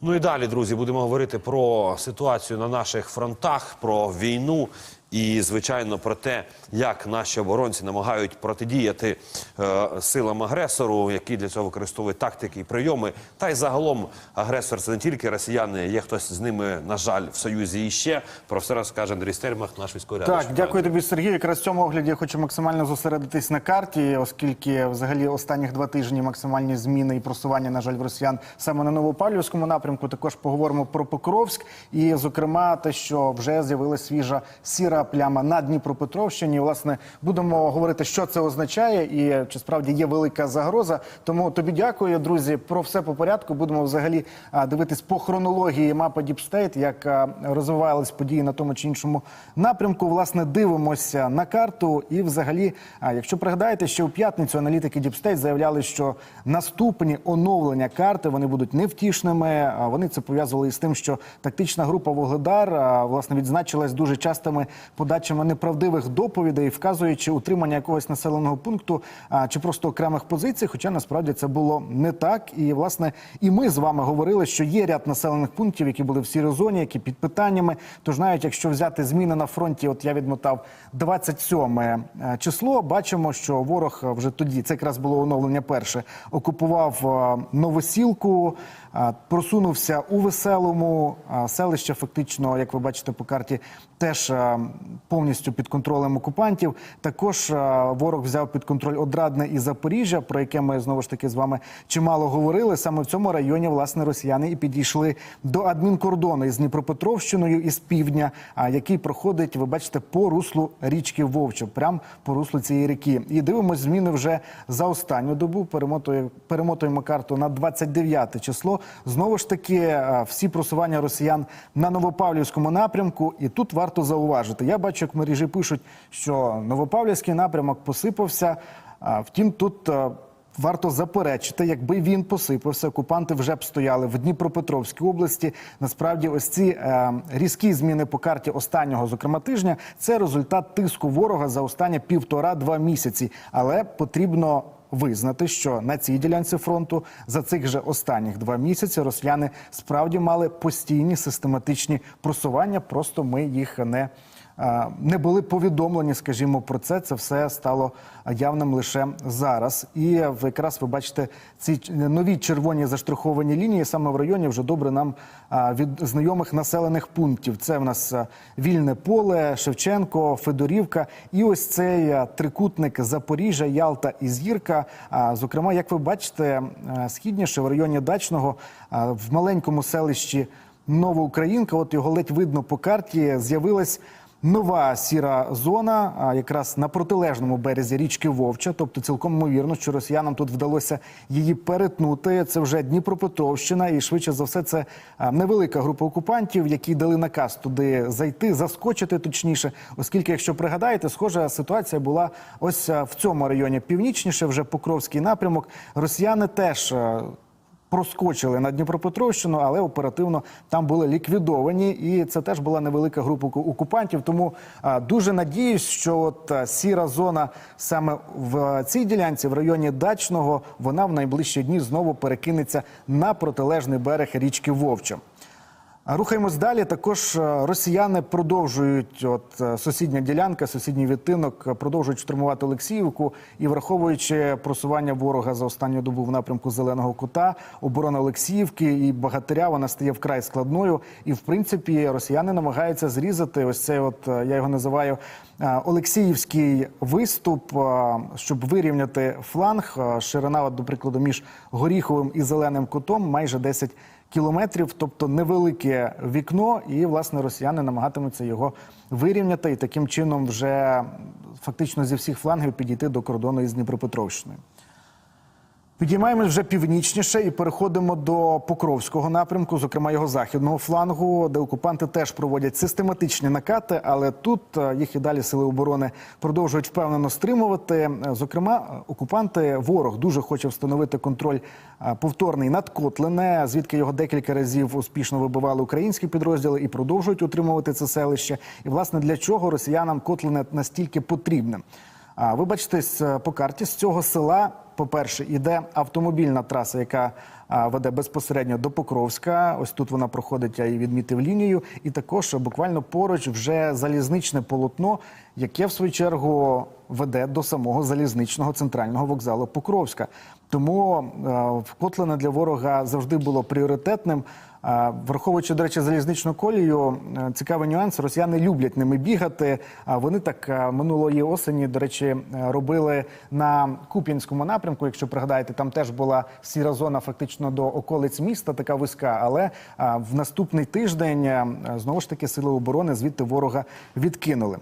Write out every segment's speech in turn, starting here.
Ну і далі, друзі, будемо говорити про ситуацію на наших фронтах, про війну і, звичайно, про те, як наші оборонці намагають протидіяти е, силам агресору, які для цього використовують тактики і прийоми. Та й загалом агресор це не тільки росіяни, є хтось з ними, на жаль, в союзі і ще. Про все розкаже Андрій Стермах, наш військовий Так, рядовий. дякую тобі, Сергій. Якраз в цьому огляді я хочу максимально зосередитись на карті, оскільки взагалі останніх два тижні максимальні зміни і просування, на жаль, в росіян саме на Новопавлівському напрямку. Також поговоримо про Покровськ, і, зокрема, те, що вже з'явилася свіжа сіра пляма на Дніпропетровщині. Власне, будемо говорити, що це означає, і чи справді є велика загроза. Тому тобі дякую, друзі. Про все по порядку. Будемо взагалі дивитись по хронології мапи State, як розвивались події на тому чи іншому напрямку. Власне, дивимося на карту. І, взагалі, якщо пригадаєте, ще у п'ятницю аналітики State заявляли, що наступні оновлення карти вони будуть невтішними. Вони це пов'язували із тим, що тактична група Вугледар власне відзначилась дуже частими подачами неправдивих доповідей, вказуючи утримання якогось населеного пункту чи просто окремих позицій. Хоча насправді це було не так. І власне і ми з вами говорили, що є ряд населених пунктів, які були в сірій зоні, які під питаннями. Тож навіть якщо взяти зміни на фронті, от я відмотав 27 е, число. Бачимо, що ворог вже тоді це якраз було оновлення перше. Окупував е, новосілку, просунувся у веселому селище. Фактично, як ви бачите по карті, теж повністю під контролем окупантів. Також ворог взяв під контроль Одрадне і Запоріжжя, про яке ми знову ж таки з вами чимало говорили. Саме в цьому районі власне росіяни і підійшли до адмінкордону із Дніпропетровщиною із півдня, який проходить, ви бачите, по руслу річки Вовча, прямо по руслу цієї ріки. І дивимось зміни вже за останню добу. Перемотує- перемотуємо карту на 29 число. Знову ж таки, е, всі просування росіян на Новопавлівському напрямку. І тут варто зауважити. Я бачу, як мережі пишуть, що Новопавлівський напрямок посипався. Втім, тут. е, Варто заперечити, якби він посипався, окупанти вже б стояли в Дніпропетровській області. Насправді, ось ці е, різкі зміни по карті останнього, зокрема тижня, це результат тиску ворога за останні півтора-два місяці. Але потрібно визнати, що на цій ділянці фронту за цих же останніх два місяці росіяни справді мали постійні систематичні просування. Просто ми їх не не були повідомлені, скажімо, про це. Це все стало явним лише зараз. І якраз ви бачите ці нові червоні заштриховані лінії саме в районі вже добре нам від знайомих населених пунктів. Це в нас вільне поле, Шевченко, Федорівка. І ось цей трикутник Запоріжжя, Ялта і Зірка. А, Зокрема, як ви бачите, східніше в районі Дачного в маленькому селищі Новоукраїнка, от його ледь видно по карті, з'явилась. Нова сіра зона, якраз на протилежному березі річки Вовча. Тобто, цілком ймовірно, що росіянам тут вдалося її перетнути. Це вже Дніпропетровщина, і швидше за все, це невелика група окупантів, які дали наказ туди зайти, заскочити точніше. Оскільки, якщо пригадаєте, схожа ситуація була ось в цьому районі північніше, вже Покровський напрямок. Росіяни теж. Проскочили на Дніпропетровщину, але оперативно там були ліквідовані, і це теж була невелика група оку- окупантів. Тому дуже надіюсь, що от сіра зона саме в цій ділянці, в районі Дачного, вона в найближчі дні знову перекинеться на протилежний берег річки Вовча. Рухаємось далі. Також е, росіяни продовжують, от е, сусідня ділянка, сусідній відтинок, е, продовжують штурмувати Олексіївку і враховуючи просування ворога за останню добу в напрямку зеленого кута, оборона Олексіївки і Багатиря вона стає вкрай складною. І в принципі росіяни намагаються зрізати ось цей, от я його називаю Олексіївський виступ, щоб вирівняти фланг. Ширина, от, до прикладу, між Горіховим і Зеленим кутом майже 10 кілометрів, тобто невелике вікно, і власне росіяни намагатимуться його вирівняти і таким чином вже фактично зі всіх флангів підійти до кордону із Дніпропетровщиною. Підіймаємось вже північніше і переходимо до Покровського напрямку, зокрема його західного флангу, де окупанти теж проводять систематичні накати, але тут е, їх і далі сили оборони продовжують впевнено стримувати. Е, Зокрема, окупанти ворог дуже хоче встановити контроль е, повторний над Котлине, звідки його декілька разів успішно вибивали українські підрозділи і продовжують утримувати це селище. І власне для чого росіянам Котлине настільки потрібне? А ви бачите по карті з цього села, по-перше, іде автомобільна траса, яка веде безпосередньо до Покровська. Ось тут вона проходить, я її відмітив лінію. І також буквально поруч вже залізничне полотно, яке в свою чергу веде до самого залізничного центрального вокзалу Покровська. Тому вкотлене для ворога завжди було пріоритетним. Враховуючи, до речі, залізничну колію, е, цікавий нюанс. Росіяни люблять ними бігати. А вони так е, минулої осені, до речі, е, робили на Куп'янському напрямку. Якщо пригадаєте, там теж була сіра зона фактично до околиць міста, така вузька. Але в наступний тиждень знову ж таки сили оборони звідти ворога відкинули.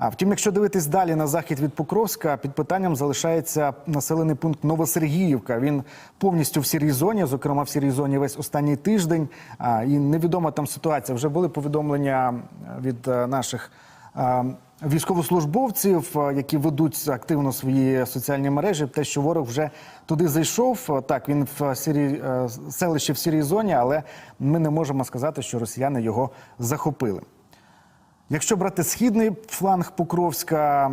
А втім, якщо дивитись далі на захід від Покровська, під питанням залишається населений пункт Новосергіївка. Він повністю в сірій зоні, зокрема в сірій зоні весь останній тиждень. А, І невідома там ситуація. Вже були повідомлення від е, наших. е, Військовослужбовців, е, які ведуть активно свої соціальні мережі, те, що ворог вже туди зайшов. Так, він в сірій селищі в сірій зоні, але ми не можемо сказати, що росіяни його захопили. Якщо брати східний фланг Покровська,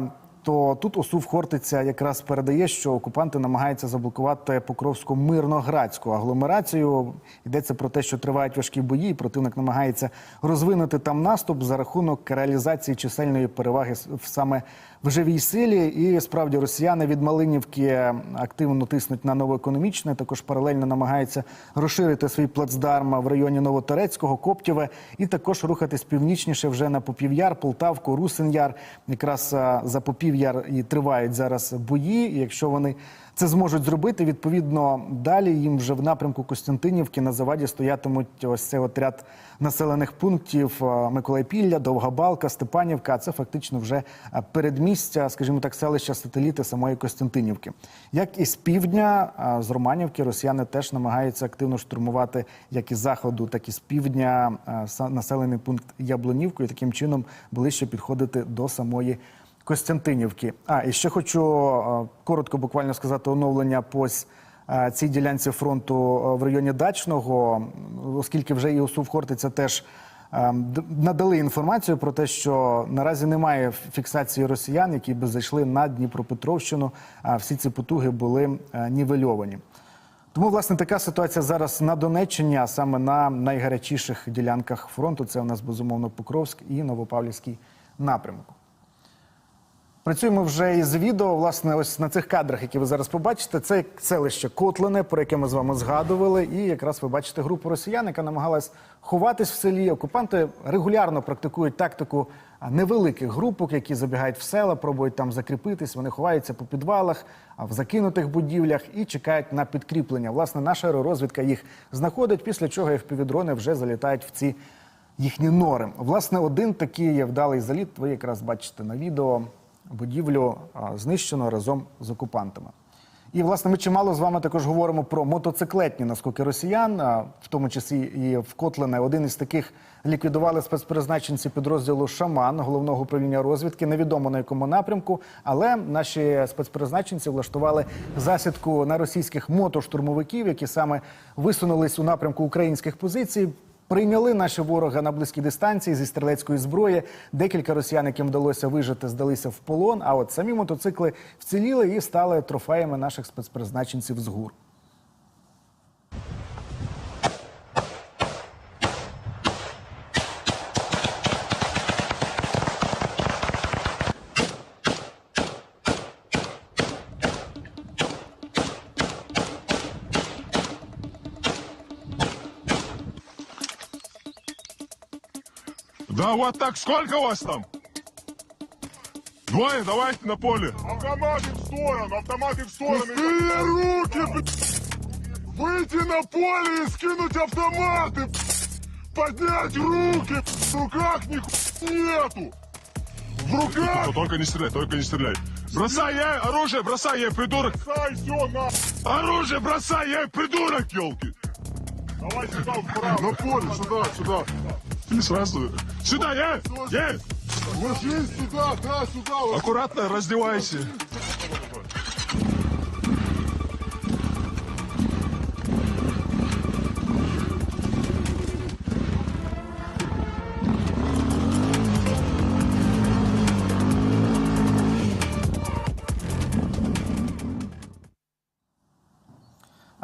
то тут Осув Хортиця якраз передає, що окупанти намагаються заблокувати Покровську мирноградську агломерацію. Йдеться про те, що тривають важкі бої, і противник намагається розвинути там наступ за рахунок реалізації чисельної переваги в- саме в живій силі. І справді росіяни від Малинівки активно тиснуть на новоекономічне. Також паралельно намагаються розширити свій плацдарм в районі Новоторецького, Коптєве, і також рухатись північніше вже на Попів'яр, Полтавку, Русин-Яр. Якраз за Попів'яр і тривають зараз бої. І якщо вони це зможуть зробити, відповідно далі їм вже в напрямку Костянтинівки на заваді стоятимуть ось цей от ряд населених пунктів а, Миколайпілля, Довгобалка, Степанівка. Це фактично вже передмістя, скажімо так, селища сателіти самої Костянтинівки. Як і з півдня, з Романівки, росіяни теж намагаються активно штурмувати як із заходу, так і з півдня населений пункт Яблонівку, і таким чином ближче підходити до самої. Костянтинівки. А і ще хочу е, коротко буквально сказати оновлення по е, цій ділянці фронту е, в районі Дачного, оскільки вже і ОСУВ Хортиця теж надали інформацію про те, що наразі немає фіксації росіян, які би зайшли на Дніпропетровщину. А всі ці потуги були нівельовані. Тому, власне, така ситуація зараз на Донеччині, а саме на найгарячіших ділянках фронту. Це у нас безумовно Покровськ і Новопавлівський напрямок. Працюємо вже із відео. Власне, ось на цих кадрах, які ви зараз побачите, це селище Котлине, про яке ми з вами згадували. І якраз ви бачите групу росіян, яка намагалась ховатись в селі. Окупанти регулярно практикують тактику невеликих групок, які забігають в села, пробують там закріпитись. Вони ховаються по підвалах, в закинутих будівлях і чекають на підкріплення. Власне, наша аеророзвідка їх знаходить, після чого FPV-дрони вже залітають в ці їхні нори. Власне, один такий є вдалий заліт. Ви якраз бачите на відео. Будівлю знищено разом з окупантами. І власне ми чимало з вами також говоримо про мотоциклетні наскоки росіян, в тому числі і в Котлине. Один із таких ліквідували спецпризначенці підрозділу Шаман головного управління розвідки. Невідомо на якому напрямку, але наші спецпризначенці влаштували засідку на російських мотоштурмовиків, які саме висунулись у напрямку українських позицій. Прийняли наші ворога на близькій дистанції зі стрілецької зброї. Декілька росіян, яким вдалося вижити, здалися в полон. А от самі мотоцикли вціліли і стали трофеями наших спецпризначенців з гур. Да вот так, сколько вас там? Двое, давайте на поле. Автоматы в сторону, автоматы в сторону. Пустые руки. Выйти на поле и скинуть автоматы. Поднять руки. В руках нихуя нету. В руках. Только не стреляй, только не стреляй. Бросай, я оружие, бросай, я придурок. Бросай все на. Оружие бросай, я придурок, елки. Давай сюда вправо. На поле, сюда, сюда. И сразу. Сюда, я, я. Ложись сюда, да, сюда. Аккуратно раздевайся.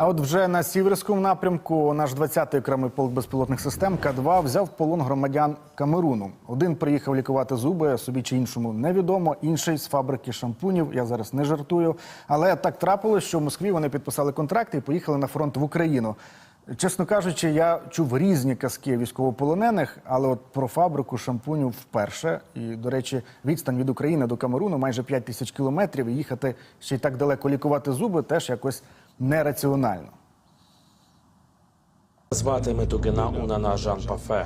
А от вже на сіверському напрямку наш 20-й окремий полк безпілотних систем К-2 взяв в полон громадян Камеруну. Один приїхав лікувати зуби, собі чи іншому невідомо. Інший з фабрики шампунів. Я зараз не жартую. Але так трапилось, що в Москві вони підписали контракти і поїхали на фронт в Україну. Чесно кажучи, я чув різні казки військовополонених, але от про фабрику шампунів вперше. І, до речі, відстань від України до Камеруну майже 5 тисяч кілометрів. І їхати ще й так далеко лікувати зуби теж якось нераціонально. Звати Метугина Унана Жан Пафе.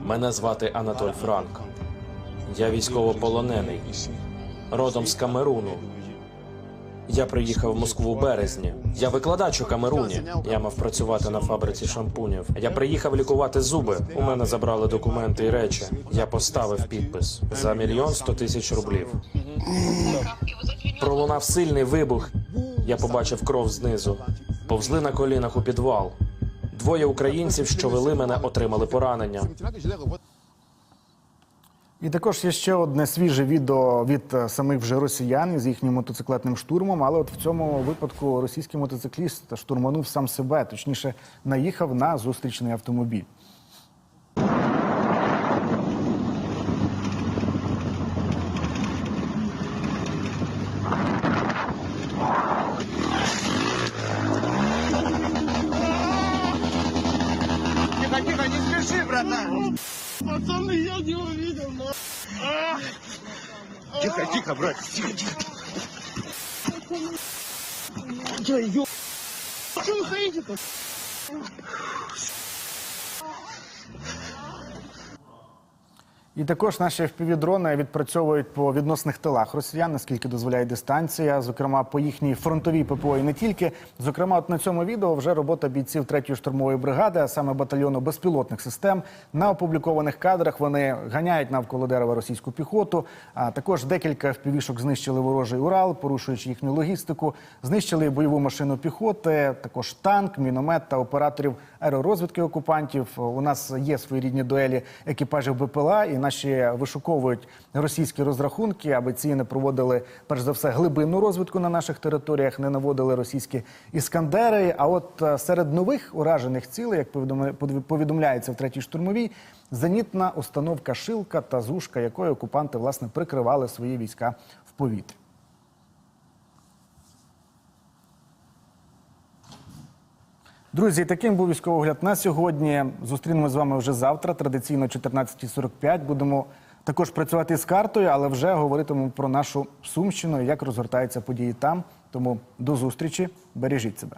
Мене звати Анатоль Франк. Я військовополонений, родом з Камеруну. Я приїхав в Москву в березні. Я викладач у Камеруні. Я мав працювати на фабриці шампунів. Я приїхав лікувати зуби. У мене забрали документи і речі. Я поставив підпис за мільйон сто тисяч рублів. Пролунав сильний вибух. Я побачив кров знизу. Повзли на колінах у підвал. Двоє українців, що вели мене, отримали поранення. І також є ще одне свіже відео від е, самих вже росіян з їхнім мотоциклетним штурмом. Але от в цьому випадку російський мотоцикліст штурманув сам себе, точніше, наїхав на зустрічний автомобіль. Пацаны, я не увидел, но... Тихо, тихо, брат, тихо, тихо. Да, ё... Что вы стоите-то? І також наші FPV-дрони відпрацьовують по відносних тилах росіян, наскільки дозволяє дистанція, зокрема по їхній фронтовій ППО і не тільки. Зокрема, от на цьому відео вже робота бійців 3-ї штурмової бригади, а саме батальйону безпілотних систем. На опублікованих кадрах вони ганяють навколо дерева російську піхоту. А також декілька FPV-шок знищили ворожий Урал, порушуючи їхню логістику. Знищили бойову машину піхоти, також танк, міномет та операторів аеророзвідки окупантів. У нас є своєрідні дуелі екіпажів БПЛА, і наші вишуковують російські розрахунки, аби ці не проводили перш за все глибинну розвідку на наших територіях, не наводили російські іскандери. А от е, серед нових уражених цілей, як повідомляється в третій штурмовій, зенітна установка Шилка та Зушка, якою окупанти власне прикривали свої війська в повітрі. Друзі, таким був військовий огляд на сьогодні. Зустрінемось з вами вже завтра. Традиційно 14.45. Будемо також працювати з картою, але вже говоритимемо про нашу Сумщину, як розгортаються події там. Тому до зустрічі, бережіть себе.